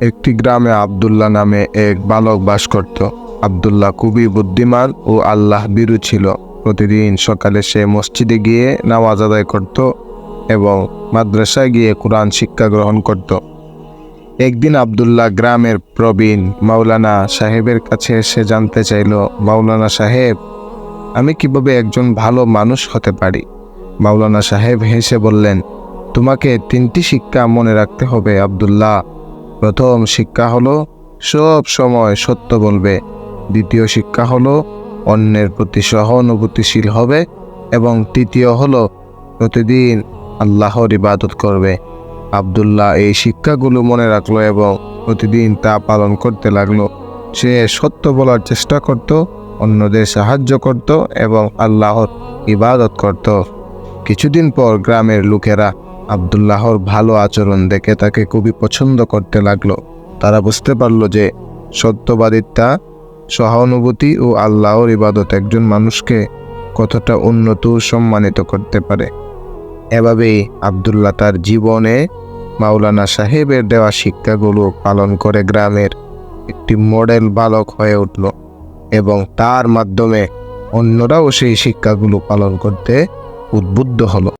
একটি গ্রামে আবদুল্লাহ নামে এক বালক বাস করত। আবদুল্লাহ খুবই বুদ্ধিমান ও আল্লাহ বিরু ছিল। প্রতিদিন সকালে সে মসজিদে গিয়ে নামাজ আদায় করত এবং মাদ্রাসায় গিয়ে কোরআন শিক্ষা গ্রহণ করত। একদিন আবদুল্লাহ গ্রামের প্রবীণ মাওলানা সাহেবের কাছে এসে জানতে চাইল, মাওলানা সাহেব, আমি কীভাবে একজন ভালো মানুষ হতে পারি? মাওলানা সাহেব হেসে বললেন, তোমাকে তিনটি শিক্ষা মনে রাখতে হবে আবদুল্লাহ। প্রথম শিক্ষা হলো, সব সময় সত্য বলবে। দ্বিতীয় শিক্ষা হলো, অন্যের প্রতি সহানুভূতিশীল হবে। এবং তৃতীয় হলো, প্রতিদিন আল্লাহর ইবাদত করবে। আবদুল্লাহ এই শিক্ষাগুলো মনে রাখল এবং প্রতিদিন তা পালন করতে লাগল। সে সত্য বলার চেষ্টা করত, অন্যদের সাহায্য করত এবং আল্লাহর ইবাদত করত। কিছুদিন পর গ্রামের লোকেরা আবদুল্লাহর ভালো আচরণ দেখে তাকে খুবই পছন্দ করতে লাগল। তারা বুঝতে পারল যে সত্যবাদিতা, সহানুভূতি ও আল্লাহর ইবাদত একজন মানুষকে কতটা উন্নত সম্মানিত করতে পারে। এভাবেই আবদুল্লাহ তার জীবনে মাওলানা সাহেবের দেওয়া শিক্ষাগুলো পালন করে গ্রামের একটি মডেল বালক হয়ে উঠল এবং তার মাধ্যমে অন্যরাও সেই শিক্ষাগুলো পালন করতে উদ্বুদ্ধ হলো।